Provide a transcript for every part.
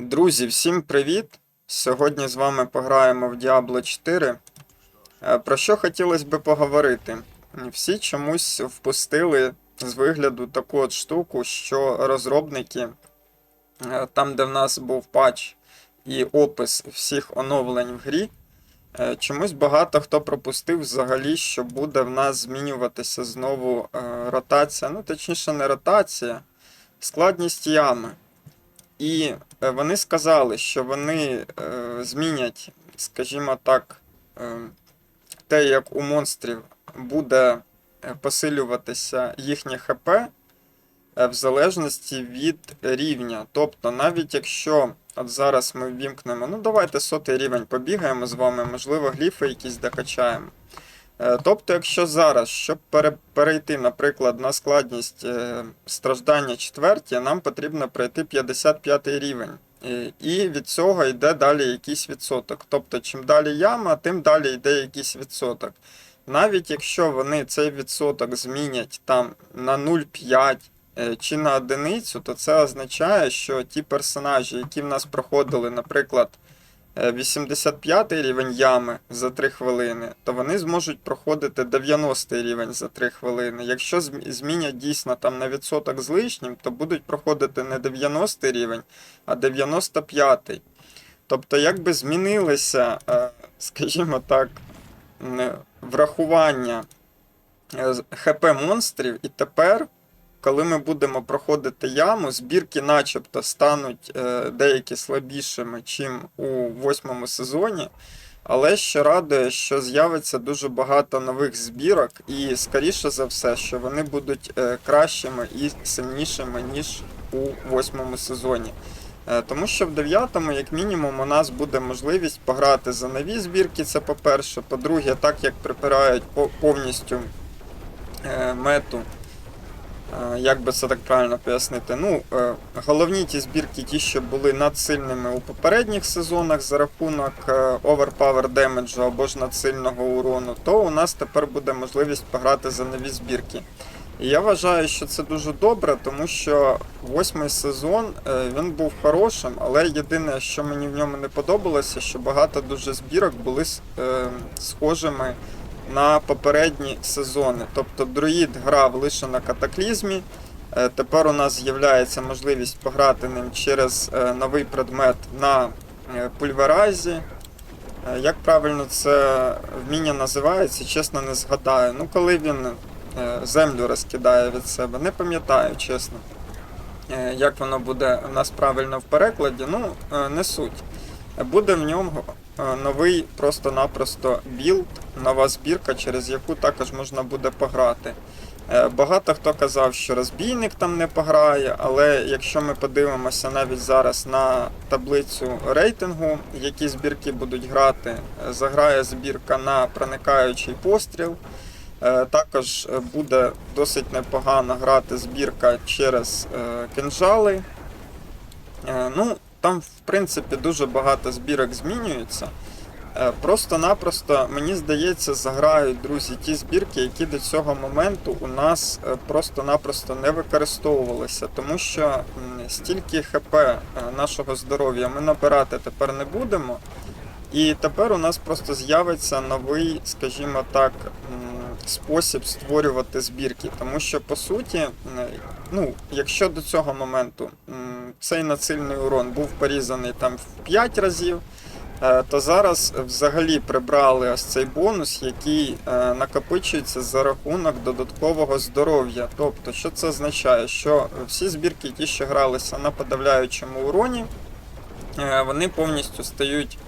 Друзі, всім привіт! Сьогодні з вами пограємо в Diablo 4. Е, Про що хотілося би поговорити? Всі чомусь впустили з вигляду таку от штуку, що розробники, е, там, де в нас був патч і опис всіх оновлень в грі, е, чомусь багато хто пропустив взагалі, що буде в нас змінюватися знову ротація. Ну, точніше, не ротація, складність ями. І е, вони сказали, що вони е, змінять, скажімо так, е, те, як у монстрів буде посилюватися їхнє ХП в залежності від рівня. Тобто, навіть якщо от зараз ми ввімкнемо, ну давайте сотий рівень побігаємо з вами, можливо, гліфи якісь докачаємо. Е, Тобто, якщо зараз, щоб перейти, наприклад, на складність е, страждання четверті, нам потрібно пройти 55 рівень. І- від цього йде далі якийсь відсоток. Тобто, чим далі яма, тим далі йде якийсь відсоток. Навіть якщо вони цей відсоток змінять там на 0,5 е, чи на одиницю, то це означає, що ті персонажі, які в нас проходили, наприклад, 85 рівень ями за 3 хвилини, то вони зможуть проходити 90 рівень за 3 хвилини. Якщо змінять дійсно там на відсоток з лишнім, то будуть проходити не 90 рівень, а 95. Тобто, якби змінилося, е, скажімо так, врахування е, ХП монстрів, і тепер, коли ми будемо проходити яму, збірки начебто стануть е, деякі слабішими, чим у восьмому сезоні. Але ще радує, що з'явиться дуже багато нових збірок, і скоріше за все, що вони будуть е, кращими і сильнішими, ніж у восьмому сезоні. Е, Тому що в дев'ятому, як мінімум, у нас буде можливість пограти за нові збірки. Це по-перше. По-друге, так як припирають повністю мету. Е, Як би це так правильно пояснити? Ну, е, головні ті збірки, ті, що були надсильними у попередніх сезонах за рахунок е, overpower демеджу або ж надсильного урону, то у нас тепер буде можливість пограти за нові збірки. І я вважаю, що це дуже добре, тому що восьмий сезон він був хорошим, але єдине, що мені в ньому не подобалося, що багато дуже збірок були схожими на попередні сезони. Тобто друїд грав лише на катаклізмі. е, Тепер у нас з'являється можливість пограти ним через е, новий предмет на е, пульверазі. Як правильно це вміння називається, чесно не згадаю. Ну, коли він землю розкидає від себе, не пам'ятаю, чесно. Як воно буде у нас правильно в перекладі, ну, не суть. Буде в ньому новий просто-напросто білд, нова збірка, через яку також можна буде пограти. Е, Багато хто казав, що розбійник там не пограє, але якщо ми подивимося навіть зараз на таблицю рейтингу, які збірки будуть грати, е, заграє збірка на проникаючий постріл. Е, Також е, буде досить непогано грати збірка через е, кинжали. Е, Ну, там, в принципі, дуже багато збірок змінюється. Е, Просто-напросто, мені здається, заграють друзі ті збірки, які до цього моменту у нас е, просто-напросто не використовувалися, тому що стільки ХП е, нашого здоров'я ми набирати тепер не будемо. І тепер у нас просто з'явиться новий, скажімо так, спосіб створювати збірки. Тому що по суті, ну, якщо до цього моменту цей нацильний урон був порізаний там в 5 разів, е, то зараз взагалі прибрали ось цей бонус, який е, накопичується за рахунок додаткового здоров'я. Тобто, що це означає? Що всі збірки, ті, що гралися на подавляючому уроні, е, вони повністю стають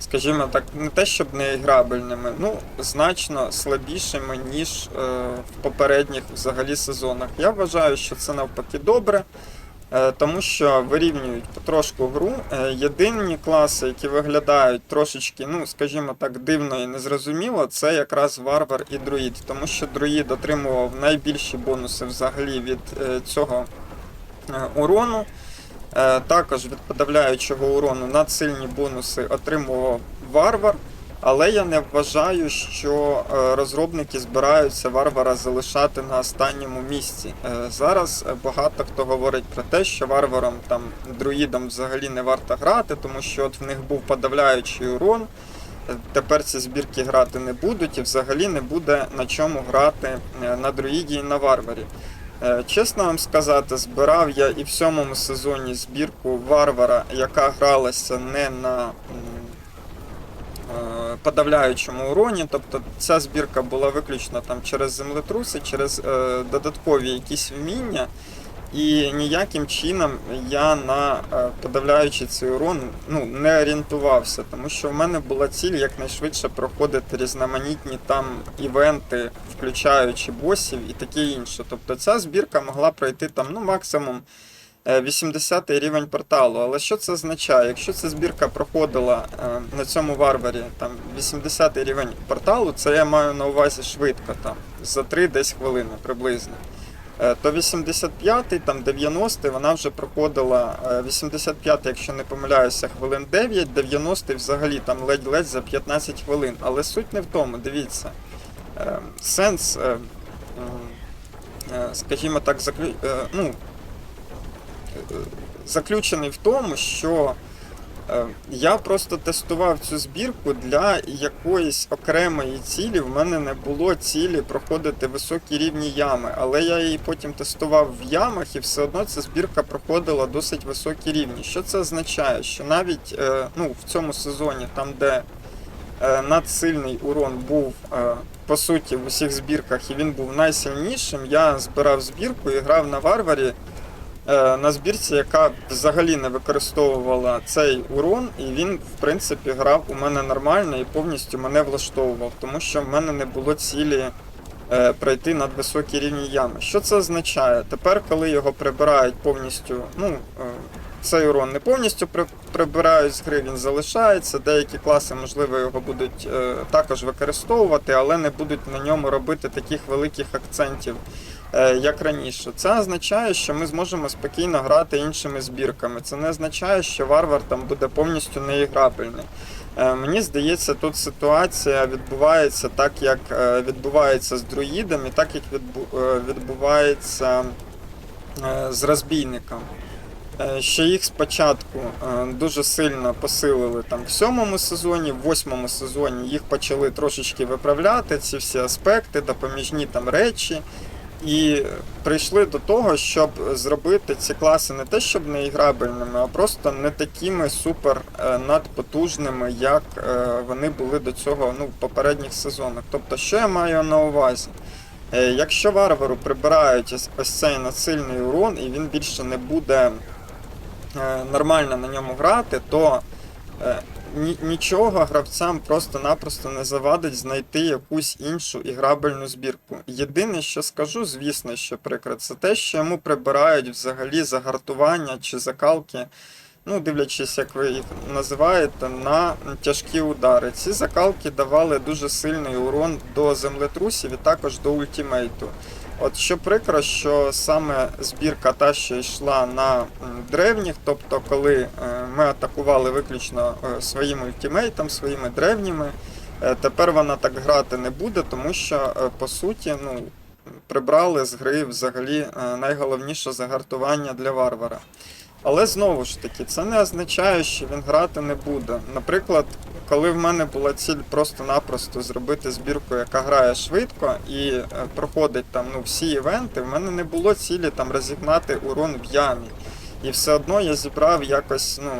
скажімо так, не те, щоб не іграбельними, ну, значно слабішими, ніж е, в попередніх взагалі сезонах. Я вважаю, що це навпаки добре, е, тому що вирівнюють потрошку гру. Е, єдині класи, які виглядають трошечки, ну, скажімо так, дивно і незрозуміло, це якраз варвар і друїд, тому що друїд отримував найбільші бонуси взагалі від е, цього урону. Е, Також від подавляючого урону надсильні бонуси отримував варвар. Але я не вважаю, що е, розробники збираються варвара залишати на останньому місці. Е, Зараз багато хто говорить про те, що варварам там друїдам взагалі не варто грати, тому що от в них був подавляючий урон. Тепер ці збірки грати не будуть, і взагалі не буде на чому грати на друїді і на варварі. Е, Чесно вам сказати, збирав я і в сьомому сезоні збірку варвара, яка гралася не на е, подавляючому уроні. Тобто ця збірка була виключно там через землетруси, через е, додаткові якісь вміння. І ніяким чином я на е, подавляючий цей урон ну, не орієнтувався, тому що в мене була ціль якнайшвидше проходити різноманітні там івенти, включаючи босів і таке інше. Тобто ця збірка могла пройти там ну, максимум е, 80 рівень порталу. Але що це означає? Якщо ця збірка проходила е, на цьому варварі там 80 рівень порталу, це я маю на увазі швидко, там за 3-10 хвилин приблизно. Е, То 85-й, там 90-й, вона вже проходила е, 85-й, якщо не помиляюся, хвилин 9, 90-й взагалі там ледь-ледь за 15 хвилин. Але суть не в тому, дивіться. Е, Сенс, е, е, скажімо так, заклю... е, ну, е, заключений в тому, що Е, Я просто тестував цю збірку для якоїсь окремої цілі. В мене не було цілі проходити високі рівні ями, але я її потім тестував в ямах, і все одно ця збірка проходила досить високі рівні. Що це означає? Що навіть е, ну, в цьому сезоні, там де е, надсильний урон був е, по суті в усіх збірках, і він був найсильнішим, я збирав збірку і грав на варварі е, на збірці, яка взагалі не використовувала цей урон, і він, в принципі, грав у мене нормально і повністю мене влаштовував, тому що в мене не було цілі е, пройти над високі рівні ями. Що це означає? Тепер, коли його прибирають повністю, ну. е, Цей урон не повністю при- прибирають з гри, він залишається. Деякі класи, можливо, його будуть е, також використовувати, але не будуть на ньому робити таких великих акцентів е, як раніше. Це означає, що ми зможемо спокійно грати іншими збірками. Це не означає, що варвар там буде повністю неіграбельний. Е, Мені здається, тут ситуація відбувається так, як е, відбувається з друїдами, так як е, відбувається е, з розбійником. Е, Що їх спочатку е, дуже сильно посилили там в сьомому сезоні, в восьмому сезоні їх почали трошечки виправляти, ці всі аспекти, допоміжні там речі. І прийшли до того, щоб зробити ці класи не те, щоб не іграбельними, а просто не такими супер е, надпотужними, як е, вони були до цього ну, в попередніх сезонах. Тобто, що я маю на увазі? Е, Якщо варвару прибирають ось- цей насильний урон, і він більше не буде нормально на ньому грати, то нічого гравцям просто-напросто не завадить знайти якусь іншу іграбельну збірку. Єдине, що скажу, звісно, що прикро, це те, що йому прибирають взагалі загартування чи закалки. Ну, дивлячись, як ви їх називаєте, на тяжкі удари. Ці закалки давали дуже сильний урон до землетрусів і також до ультімейту. От що прикро, що саме збірка та, що йшла на древніх, тобто коли е, ми атакували виключно е, своїм ультимейтом, своїми древніми, е, тепер вона так грати не буде, тому що по суті, ну, прибрали з гри взагалі найголовніше загартування для варвара. Але знову ж таки, це не означає, що він грати не буде. Наприклад, коли в мене була ціль просто-напросто зробити збірку, яка грає швидко і е, проходить там ну, всі івенти, в мене не було цілі там розігнати урон в ямі. І все одно я зібрав якось ну,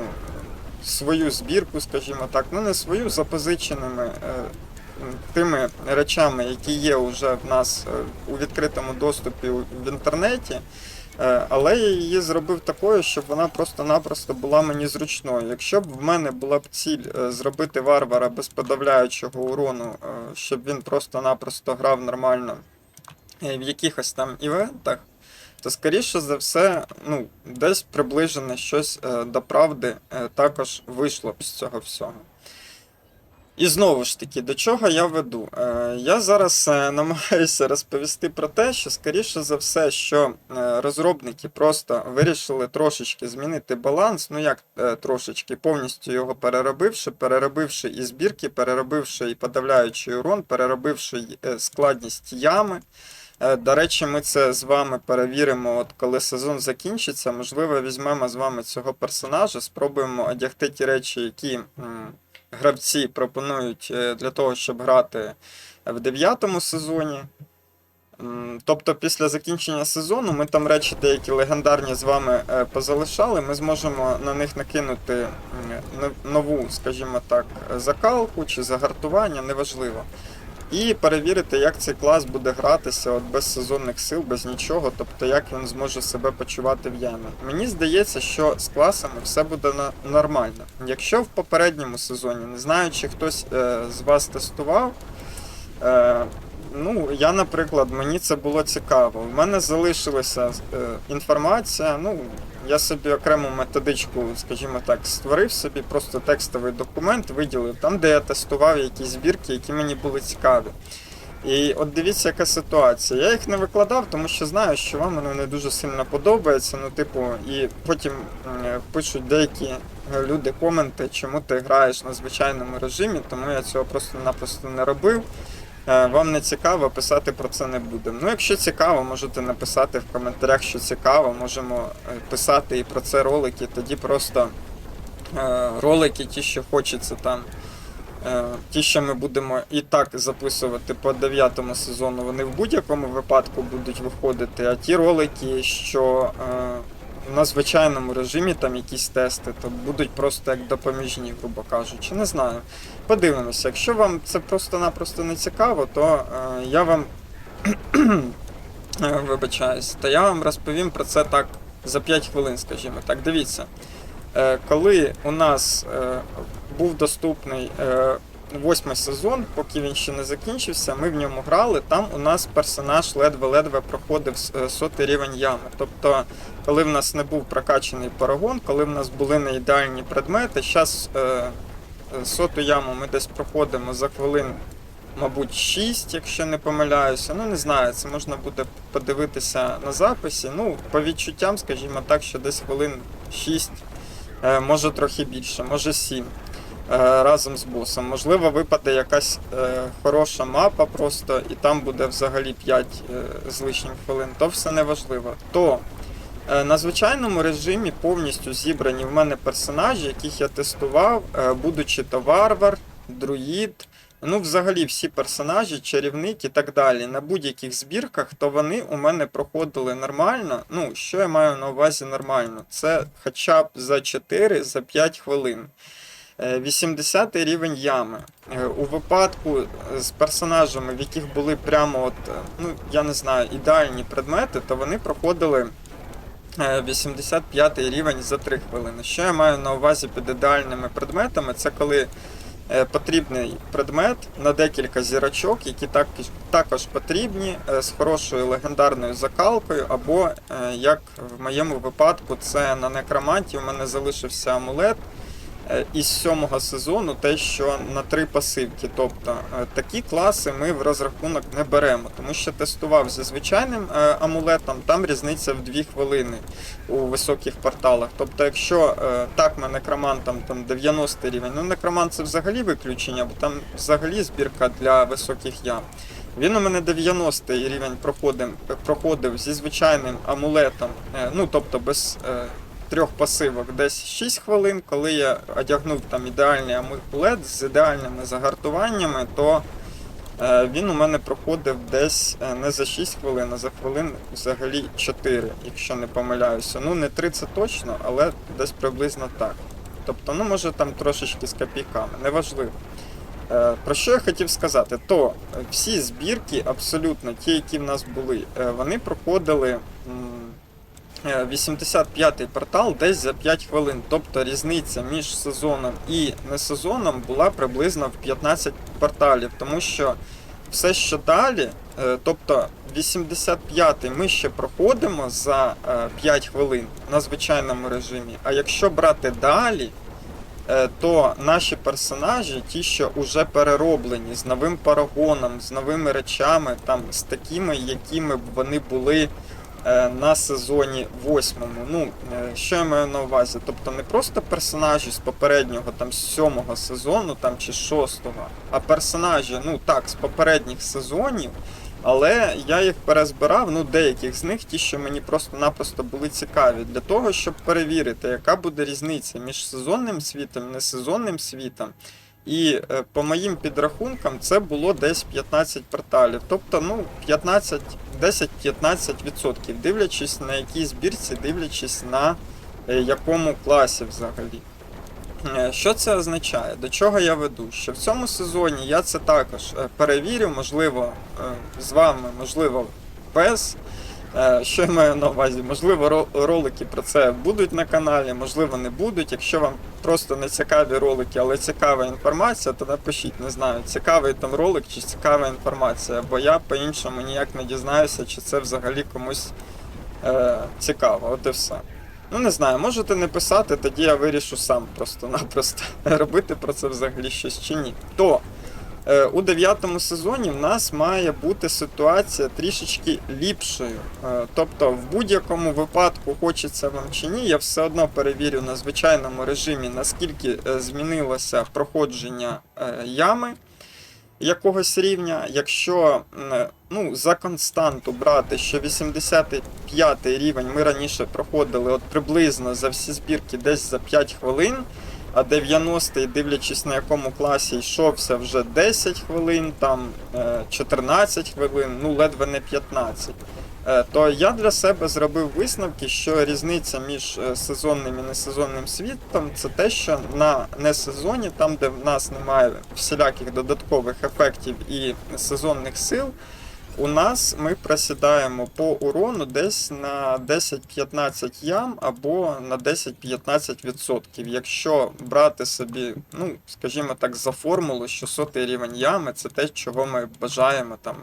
свою збірку, скажімо так, ну не свою запозиченими е, тими речами, які є вже в нас е, у відкритому доступі в інтернеті. Е, Але я її зробив такою, щоб вона просто-напросто була мені зручною. Якщо б в мене була б ціль е, зробити варвара без подавляючого урону, е, щоб він просто-напросто грав нормально в якихось там івентах, то скоріше за все, ну, десь приближене щось до правди також вийшло б з цього всього. І знову ж таки, до чого я веду? Е, я зараз е, намагаюся розповісти про те, що, скоріше за все, що е, розробники просто вирішили трошечки змінити баланс. Ну як трошечки, повністю його переробивши, переробивши і збірки, переробивши і подавляючий урон, переробивши складність ями. До речі, ми це з вами перевіримо, от коли сезон закінчиться. Можливо, візьмемо з вами цього персонажа, спробуємо одягти ті речі, які гравці пропонують е, для того, щоб грати в дев'ятому сезоні. Тобто, після закінчення сезону ми там речі деякі легендарні з вами е, позалишали. Ми зможемо на них накинути нову, скажімо так, закалку чи загартування, неважливо. І перевірити, як цей клас буде гратися от без сезонних сил, без нічого, тобто як він зможе себе почувати в ямі. Мені здається, що з класами все буде на- нормально. Якщо в попередньому сезоні, не знаю, чи хтось е, з вас тестував, е, ну, я, наприклад, мені це було цікаво. У мене залишилася е, інформація, ну, я собі окрему методичку, скажімо так, створив собі, просто текстовий документ виділив, там, де я тестував якісь збірки, які мені були цікаві. І от дивіться, яка ситуація. Я їх не викладав, тому що знаю, що вам воно не дуже сильно подобається. Ну, типу, і потім е, пишуть деякі е, люди коменти, чому ти граєш на звичайному режимі, тому я цього просто-напросто не робив. Е, Вам не цікаво, писати про це не будемо. Ну, якщо цікаво, можете написати в коментарях, що цікаво, можемо е, писати і про це ролики. Тоді просто е, ролики, ті, що хочеться там. Ті, що ми будемо і так записувати по дев'ятому сезону, вони в будь-якому випадку будуть виходити. А ті ролики, що на звичайному режимі там якісь тести, то будуть просто як допоміжні, грубо кажучи. Не знаю. Подивимося. Якщо вам це просто-напросто не цікаво, то е, я вам вибачаюсь, то я вам розповім про це так за 5 хвилин, скажімо так. Дивіться. Е, коли у нас е, був доступний е, восьмий сезон, поки він ще не закінчився, ми в ньому грали. Там у нас персонаж ледве-ледве проходив е, сотий рівень ями. Тобто, коли в нас не був прокачаний парагон, коли в нас були не ідеальні предмети, зараз е, е, соту яму ми десь проходимо за хвилин. Мабуть, 6, якщо не помиляюся. Ну, не знаю, це можна буде подивитися на записі. Ну, по відчуттям, скажімо так, що десь хвилин 6 Е, може трохи більше, може 7 е, разом з босом. Можливо, випаде якась е, хороша мапа просто, і там буде взагалі 5 е, з лишнім хвилин, то все не важливо. То е, на звичайному режимі повністю зібрані в мене персонажі, яких я тестував, е, будучи то варвар, друїд. Ну, взагалі, всі персонажі, чарівник і так далі, на будь-яких збірках, то вони у мене проходили нормально. Ну, що я маю на увазі нормально? Це хоча б за 4, за 5 хвилин. Е, 80 рівень ями. Е, У випадку з персонажами, в яких були прямо от, е, ну, я не знаю, ідеальні предмети, то вони проходили е, 85 рівень за 3 хвилини. Що я маю на увазі під ідеальними предметами? Це коли е, потрібний предмет на декілька зірочок, які так, також потрібні е, з хорошою легендарною закалкою, або, е, як в моєму випадку, це на некроманті у мене залишився амулет е, із сьомого сезону, те, що на три пасивки. Тобто е, такі класи ми в розрахунок не беремо, тому що тестував зі звичайним е, амулетом, там різниця в 2 хвилини у високих порталах. Тобто, якщо е, так ми некромантом там 90 рівень, ну некромант це взагалі виключення, бо там взагалі збірка для високих ям. Він у мене 90 рівень проходив, проходив зі звичайним амулетом, е, ну тобто без е, трьох пасивок, десь 6 хвилин. Коли я одягнув там ідеальний амулет з ідеальними загартуваннями, то е, він у мене проходив десь е, не за 6 хвилин, а за хвилин взагалі 4, якщо не помиляюся. Ну не 30 точно, але десь приблизно так. Тобто, ну може там трошечки з копійками, неважливо. Е, Про що я хотів сказати? То всі збірки, абсолютно ті, які в нас були, вони проходили 85-й портал десь за 5 хвилин. Тобто різниця між сезоном і не сезоном була приблизно в 15 порталів, тому що все, що далі, е, тобто 85-й ми ще проходимо за е, 5 хвилин на звичайному режимі. А якщо брати далі, е, то наші персонажі, ті, що вже перероблені з новим парагоном, з новими речами, там з такими, якими б вони були е, на сезоні восьмому. Ну, е, що я маю на увазі? Тобто не просто персонажі з попереднього там сьомого сезону там чи шостого, а персонажі, ну так, з попередніх сезонів. Але я їх перезбирав, ну деяких з них, ті, що мені просто-напросто були цікаві, для того, щоб перевірити, яка буде різниця між сезонним світом і несезонним світом. І е, по моїм підрахункам це було десь 15 порталів. Тобто, ну, 15, 10-15%, дивлячись на якій збірці, дивлячись на е, якому класі взагалі. Е, Що це означає? До чого я веду? Що в цьому сезоні я це також перевірю, можливо, з вами, можливо, без. Е, Що я маю на увазі? Можливо, ролики про це будуть на каналі, можливо, не будуть. Якщо вам просто не цікаві ролики, але цікава інформація, то напишіть, не знаю, цікавий там ролик чи цікава інформація, бо я по-іншому ніяк не дізнаюся, чи це взагалі комусь е, цікаво. От і все. Ну не знаю, можете не писати, тоді я вирішу сам просто-напросто робити про це взагалі щось чи ні. То у дев'ятому сезоні в нас має бути ситуація трішечки ліпшою. Е, тобто, в будь-якому випадку, хочеться вам чи ні, я все одно перевірю на звичайному режимі, наскільки е, змінилося проходження е, ями якогось рівня. Якщо ну, за константу брати, що 85 рівень ми раніше проходили от приблизно за всі збірки десь за 5 хвилин, а 90-й, дивлячись на якому класі йшовся вже 10 хвилин, там е, 14 хвилин, ну ледве не 15. Е, То я для себе зробив висновки, що різниця між е, сезонним і несезонним світом це те, що на несезоні, там де в нас немає всіляких додаткових ефектів і сезонних сил, у нас ми просідаємо по урону десь на 10-15 ям або на 10-15%. Якщо брати собі, ну скажімо так, за формулу, що сотий рівень ями це те, чого ми бажаємо там.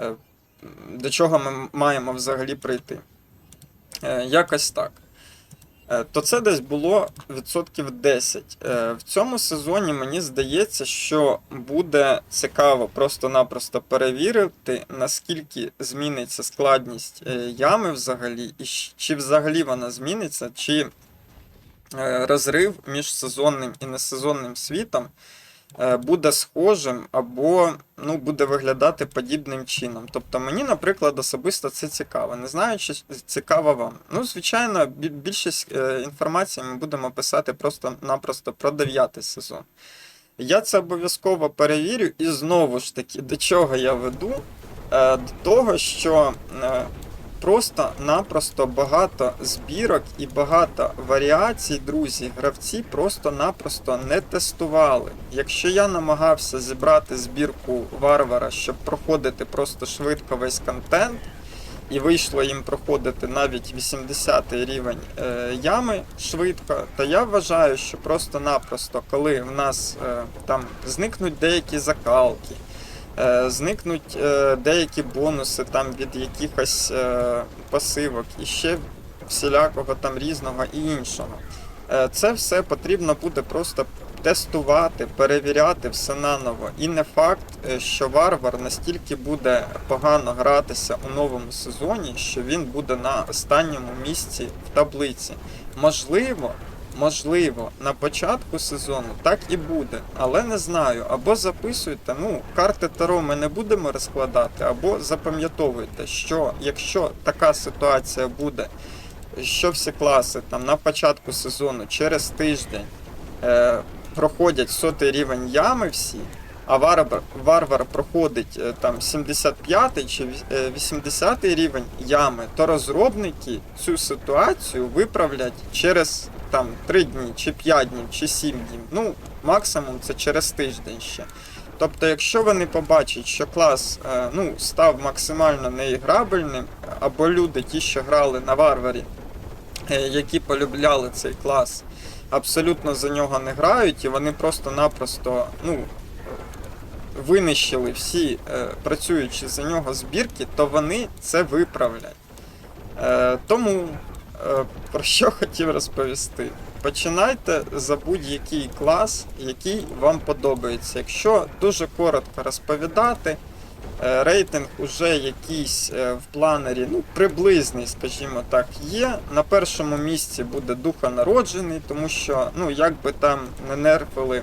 е, До чого ми маємо взагалі прийти. Е, Якось так. Е, То це десь було відсотків 10. Е, В цьому сезоні мені здається, що буде цікаво просто-напросто перевірити, наскільки зміниться складність е, ями взагалі, і чи взагалі вона зміниться, чи розрив між сезонним і несезонним світом буде схожим або ну, буде виглядати подібним чином. Тобто мені, наприклад, особисто це цікаво. Не знаю, чи цікаво вам. Ну, звичайно, більшість е, інформації ми будемо писати просто-напросто про дев'ятий сезон. Я це обов'язково перевірю, і знову ж таки, до чого я веду? Е, До того, що е, просто-напросто багато збірок і багато варіацій, друзі, гравці просто-напросто не тестували. Якщо я намагався зібрати збірку варвара, щоб проходити просто швидко весь контент, і вийшло їм проходити навіть 80-й рівень е, ями швидко, то я вважаю, що просто-напросто, коли в нас е, там зникнуть деякі закалки, зникнуть е, деякі бонуси там від якихось е, пасивок і ще всілякого там різного і іншого. Е, Це все потрібно буде просто тестувати, перевіряти все наново. І не факт, е, що варвар настільки буде погано гратися у новому сезоні, що він буде на останньому місці в таблиці. Можливо, можливо, на початку сезону так і буде, але не знаю. Або записуйте, ну, карти Таро ми не будемо розкладати, або запам'ятовуйте, що якщо така ситуація буде, що всі класи там на початку сезону через тиждень е, проходять сотий рівень ями всі, а варвар, варвар проходить е, там 75 чи віс- е, 80 рівень ями, то розробники цю ситуацію виправлять через там 3 дні, чи 5 днів, чи 7 днів. Ну, максимум це через тиждень ще. Тобто, якщо вони побачать, що клас е, ну, став максимально неіграбельним, або люди, ті, що грали на варварі, е, які полюбляли цей клас, абсолютно за нього не грають, і вони просто-напросто ну, винищили всі е, працюючі за нього збірки, то вони це виправлять. Тому про що хотів розповісти? починайте за будь-який клас, який вам подобається. Якщо дуже коротко розповідати, е, рейтинг уже якийсь е, в планері, ну, приблизний, скажімо так, є. На першому місці буде духа народжений, тому що, ну, як би там не нерфили, е,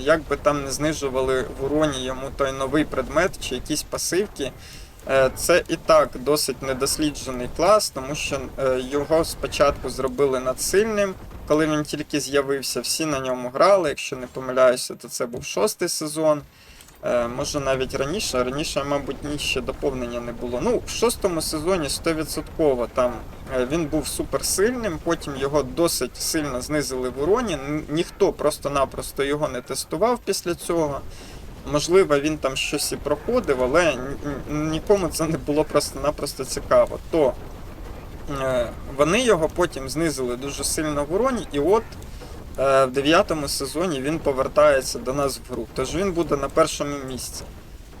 як би там не знижували в уроні йому той новий предмет чи якісь пасивки. Е, Це і так досить недосліджений клас, тому що е, його спочатку зробили надсильним. Коли він тільки з'явився, всі на ньому грали. Якщо не помиляюся, то це був шостий сезон. Е, Може навіть раніше, раніше, мабуть, ні ще доповнення не було. Ну, в шостому сезоні 100% там він був суперсильним, потім його досить сильно знизили в уроні. Ніхто просто-напросто його не тестував після цього. Можливо, він там щось і проходив, але нікому це не було просто-напросто цікаво. То е, вони його потім знизили дуже сильно в уроні, і от е, в дев'ятому сезоні він повертається до нас в гру. Тож він буде на першому місці.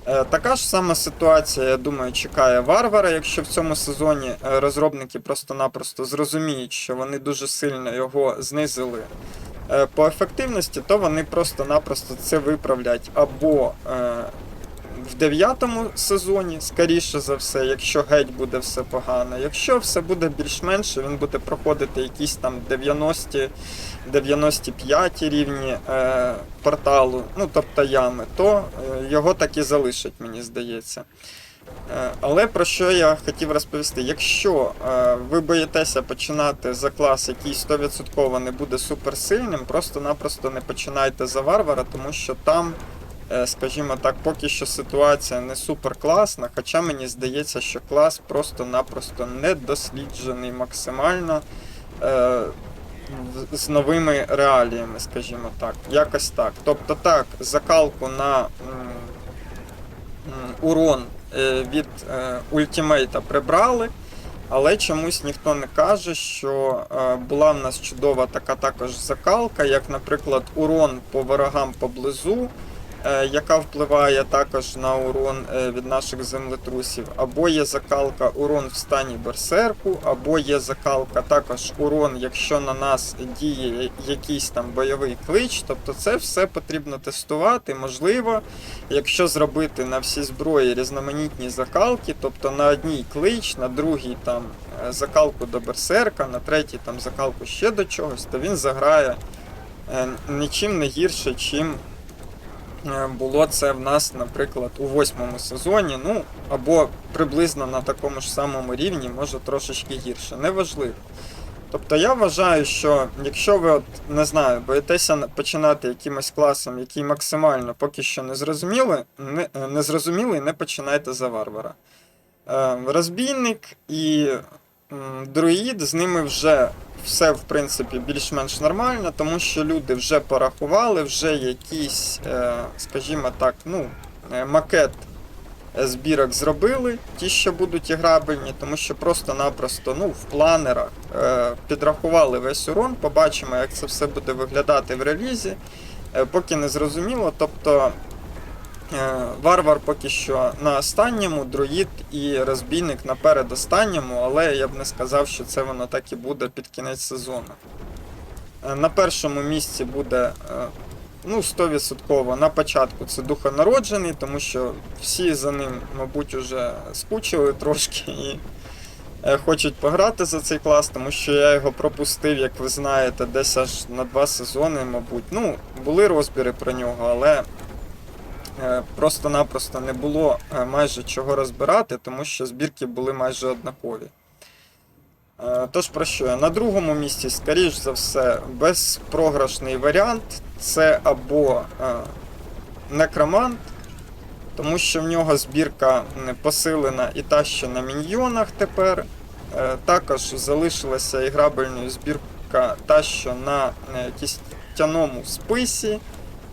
Е, Така ж сама ситуація, я думаю, чекає Варвара, якщо в цьому сезоні е, розробники просто-напросто зрозуміють, що вони дуже сильно його знизили е, по ефективності, то вони просто-напросто це виправлять. Або в дев'ятому сезоні, скоріше за все, якщо геть буде все погано. Якщо все буде більш-менш, він буде проходити якісь там 90 95 рівні е, порталу, ну тобто ями, то е, його так і залишать, мені здається. Е, Але про що я хотів розповісти? Якщо е, ви боїтеся починати за клас, який 100% не буде суперсильним, просто-напросто не починайте за варвара, тому що там, скажімо так, поки що ситуація не супер класна, хоча мені здається, що клас просто-напросто недосліджений максимально. е, з новими реаліями, скажімо так. Якось так. Тобто так, закалку на урон е, від е, ультімейта прибрали, але чомусь ніхто не каже, що е, була в нас чудова така також закалка, як, наприклад, урон по ворогам поблизу. Е, Яка впливає також на урон е, від наших землетрусів, або є закалка урон в стані берсерку, або є закалка також урон, якщо на нас діє якийсь там бойовий клич. Тобто це все потрібно тестувати. Можливо, якщо зробити на всі зброї різноманітні закалки, тобто на одній клич, на другій там е, закалку до берсерка, на третій там закалку ще до чогось, то він заграє нічим не гірше, чим було це в нас, наприклад, у восьмому сезоні, ну або приблизно на такому ж самому рівні, може трошечки гірше. Неважливо. Тобто я вважаю, що якщо ви от не знаю, боїтеся починати якимось класом, який максимально поки що не зрозуміли, не, е, не зрозумілий, не починайте за варвара. Е, розбійник і друїд, з ними вже все в принципі більш-менш нормально, тому що люди вже порахували, вже якийсь, е, скажімо так, ну, е, макет е, збірок зробили, ті, що будуть іграбельні, тому що просто-напросто ну, в планерах підрахували весь урон, побачимо, як це все буде виглядати в релізі. Поки не зрозуміло, тобто варвар поки що на останньому, друїд і розбійник на передостанньому, але я б не сказав, що це воно так і буде під кінець сезону. Е, На першому місці буде е, ну, 100% на початку це духонароджений, тому що всі за ним, мабуть, уже скучили трошки і е, хочуть пограти за цей клас, тому що я його пропустив, як ви знаєте, десь аж на два сезони, мабуть. Ну, були розбіри про нього, але е, просто-напросто не було е, майже чого розбирати, тому що збірки були майже однакові. Е, Тож про що? я? На другому місці, скоріш за все, безпрограшний варіант це або е, некромант, тому що в нього збірка посилена і та, що на міньйонах тепер. Е, Також залишилася іграбельною збірка та, що на е, кістяному списі, е,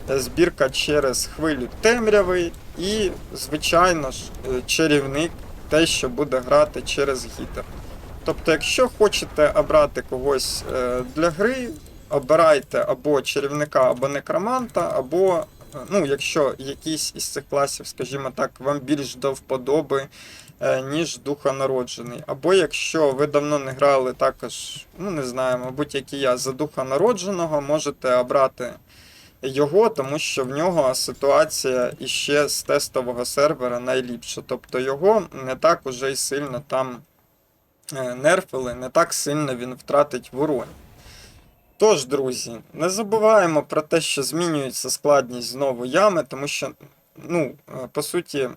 збірка через хвилю темряви і, звичайно ж, е, чарівник, те, що буде грати через гітер. Тобто, якщо хочете обрати когось е, для гри, обирайте або чарівника, або некроманта, або, е, ну, якщо якийсь із цих класів, скажімо так, вам більш до вподоби, е, ніж духонароджений. Або якщо ви давно не грали також, ну не знаю, мабуть, як і я, за духонародженого, можете обрати його, тому що в нього ситуація іще з тестового сервера найліпша. Тобто його не так уже й сильно там е, нерфили, не так сильно він втратить в уроні. Тож, друзі, не забуваємо про те, що змінюється складність знову ями, тому що, ну, е, по суті,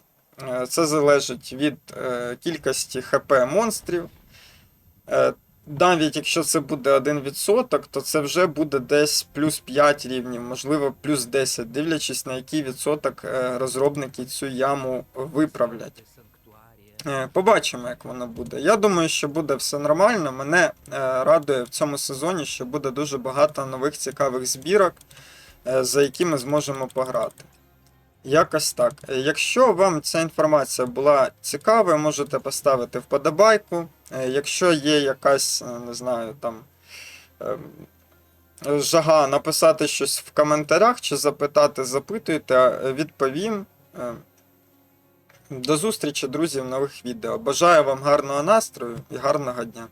е, це залежить від кількості ХП монстрів. Навіть якщо це буде 1%, то це вже буде десь плюс 5 рівнів, можливо, плюс 10, дивлячись на який відсоток е, розробники цю яму виправлять. Е, Побачимо, як воно буде. Я думаю, що буде все нормально. Мене е, радує в цьому сезоні, що буде дуже багато нових цікавих збірок, за які ми зможемо пограти. Якось так. Е, Якщо вам ця інформація була цікавою, можете поставити вподобайку. Е, Якщо є якась, е, не знаю, там. ем, Жага написати щось в коментарях чи запитати, запитуйте, відповім. До зустрічі, друзі, в нових відео. Бажаю вам гарного настрою і гарного дня.